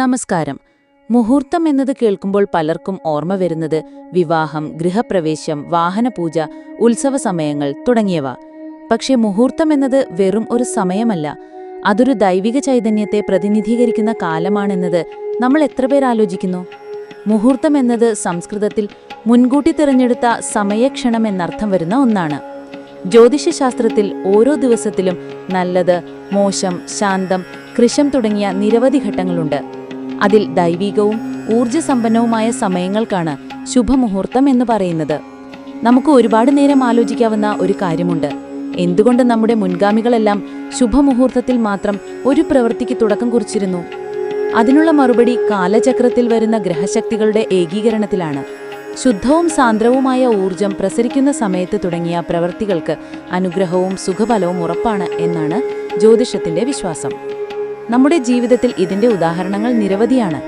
നമസ്കാരം. മുഹൂർത്തം എന്നത് കേൾക്കുമ്പോൾ പലർക്കും ഓർമ്മ വരുന്നത് വിവാഹം ഗൃഹപ്രവേശം വാഹനപൂജ ഉത്സവ സമയങ്ങൾ തുടങ്ങിയവ. പക്ഷേ മുഹൂർത്തം എന്നത് വെറും ഒരു സമയമല്ല. അതൊരു ദൈവിക ചൈതന്യത്തെ പ്രതിനിധീകരിക്കുന്ന കാലമാണെന്നത് നമ്മൾ എത്ര പേർ ആലോചിക്കുന്നു? മുഹൂർത്തം എന്നത് സംസ്കൃതത്തിൽ മുൻകൂട്ടി തിരഞ്ഞെടുത്ത സമയക്ഷണം എന്നർത്ഥം വരുന്ന ഒന്നാണ്. ജ്യോതിഷശാസ്ത്രത്തിൽ ഓരോ ദിവസത്തിലും നല്ലത് മോശം ശാന്തം കൃശം തുടങ്ങിയ നിരവധി ഘട്ടങ്ങളുണ്ട്. അതിൽ ദൈവികവും ഊർജസമ്പന്നവുമായ സമയങ്ങൾക്കാണ് ശുഭമുഹൂർത്തം എന്ന് പറയുന്നത്. നമുക്ക് ഒരുപാട് നേരം ആലോചിക്കാവുന്ന ഒരു കാര്യമുണ്ട്. എന്തുകൊണ്ട് നമ്മുടെ മുൻഗാമികളെല്ലാം ശുഭമുഹൂർത്തത്തിൽ മാത്രം ഒരു പ്രവൃത്തിക്ക് തുടക്കം കുറിച്ചിരുന്നു? അതിനുള്ള മറുപടി കാലചക്രത്തിൽ വരുന്ന ഗ്രഹശക്തികളുടെ ഏകീകരണത്തിലാണ്. ശുദ്ധവും സാന്ദ്രവുമായ ഊർജം പ്രസരിക്കുന്ന സമയത്ത് തുടങ്ങിയ പ്രവൃത്തികൾക്ക് അനുഗ്രഹവും സുഖഫലവും ഉറപ്പാണ് എന്നാണ് ജ്യോതിഷത്തിന്റെ വിശ്വാസം. നമ്മുടെ ജീവിതത്തിൽ ഇതിന്റെ ഉദാഹരണങ്ങൾ നിരവധിയാണ്.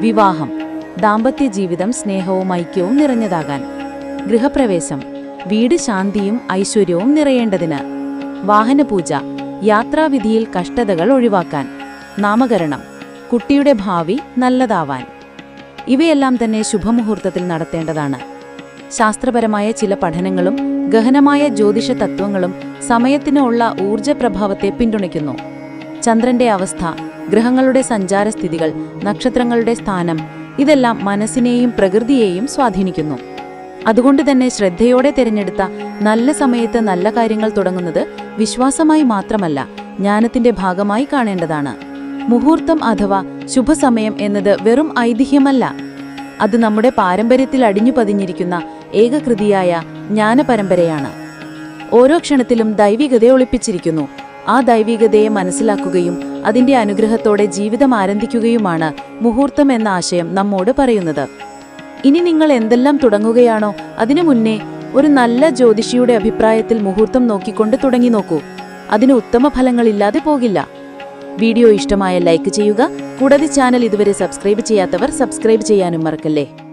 വിവാഹം ദാമ്പത്യ ജീവിതം സ്നേഹവും ഐക്യവും നിറഞ്ഞതാകാൻ. ഗൃഹപ്രവേശം വീട് ശാന്തിയും ഐശ്വര്യവും നിറയേണ്ടതിന്. വാഹനപൂജ യാത്രാവിധിയിൽ കഷ്ടതകൾ ഒഴിവാക്കാൻ. നാമകരണം കുട്ടിയുടെ ഭാവി നല്ലതാവാൻ. ഇവയെല്ലാം തന്നെ ശുഭമുഹൂർത്തത്തിൽ നടത്തേണ്ടതാണ്. ശാസ്ത്രപരമായ ചില പഠനങ്ങളും ഗഹനമായ ജ്യോതിഷ തത്വങ്ങളും സമയത്തിനുള്ള ഊർജപ്രഭാവത്തെ പിന്തുണയ്ക്കുന്നു. ചന്ദ്രന്റെ അവസ്ഥ ഗ്രഹങ്ങളുടെ സഞ്ചാരസ്ഥിതികൾ നക്ഷത്രങ്ങളുടെ സ്ഥാനം ഇതെല്ലാം മനസ്സിനെയും പ്രകൃതിയെയും സ്വാധീനിക്കുന്നു. അതുകൊണ്ട് തന്നെ ശ്രദ്ധയോടെ തിരഞ്ഞെടുത്ത നല്ല സമയത്ത് നല്ല കാര്യങ്ങൾ തുടങ്ങുന്നത് വിശ്വാസമായി മാത്രമല്ല ജ്ഞാനത്തിന്റെ ഭാഗമായി കാണേണ്ടതാണ്. മുഹൂർത്തം അഥവാ ശുഭസമയം എന്നത് വെറും ഐതിഹ്യമല്ല. അത് നമ്മുടെ പാരമ്പര്യത്തിൽ അടിഞ്ഞു പതിഞ്ഞിരിക്കുന്ന ഏകകൃതിയായ ജ്ഞാനപരമ്പരയാണ്. ഓരോ ക്ഷണത്തിലും ദൈവികത ഒളിപ്പിച്ചിരിക്കുന്നു. ആ ദൈവികതയെ മനസ്സിലാക്കുകയും അതിന്റെ അനുഗ്രഹത്തോടെ ജീവിതം ആരംഭിക്കുകയുമാണ് മുഹൂർത്തം എന്ന ആശയം നമ്മോട് പറയുന്നത്. ഇനി നിങ്ങൾ എന്തെല്ലാം തുടങ്ങുകയാണോ അതിനു മുന്നേ ഒരു നല്ല ജ്യോതിഷിയുടെ അഭിപ്രായത്തിൽ മുഹൂർത്തം നോക്കിക്കൊണ്ട് തുടങ്ങി നോക്കൂ. അതിന് ഉത്തമ ഫലങ്ങളില്ലാതെ പോകില്ല. വീഡിയോ ഇഷ്ടമായ ലൈക്ക് ചെയ്യുക. കൂടാതെ ചാനൽ ഇതുവരെ സബ്സ്ക്രൈബ് ചെയ്യാത്തവർ സബ്സ്ക്രൈബ് ചെയ്യാനും മറക്കല്ലേ?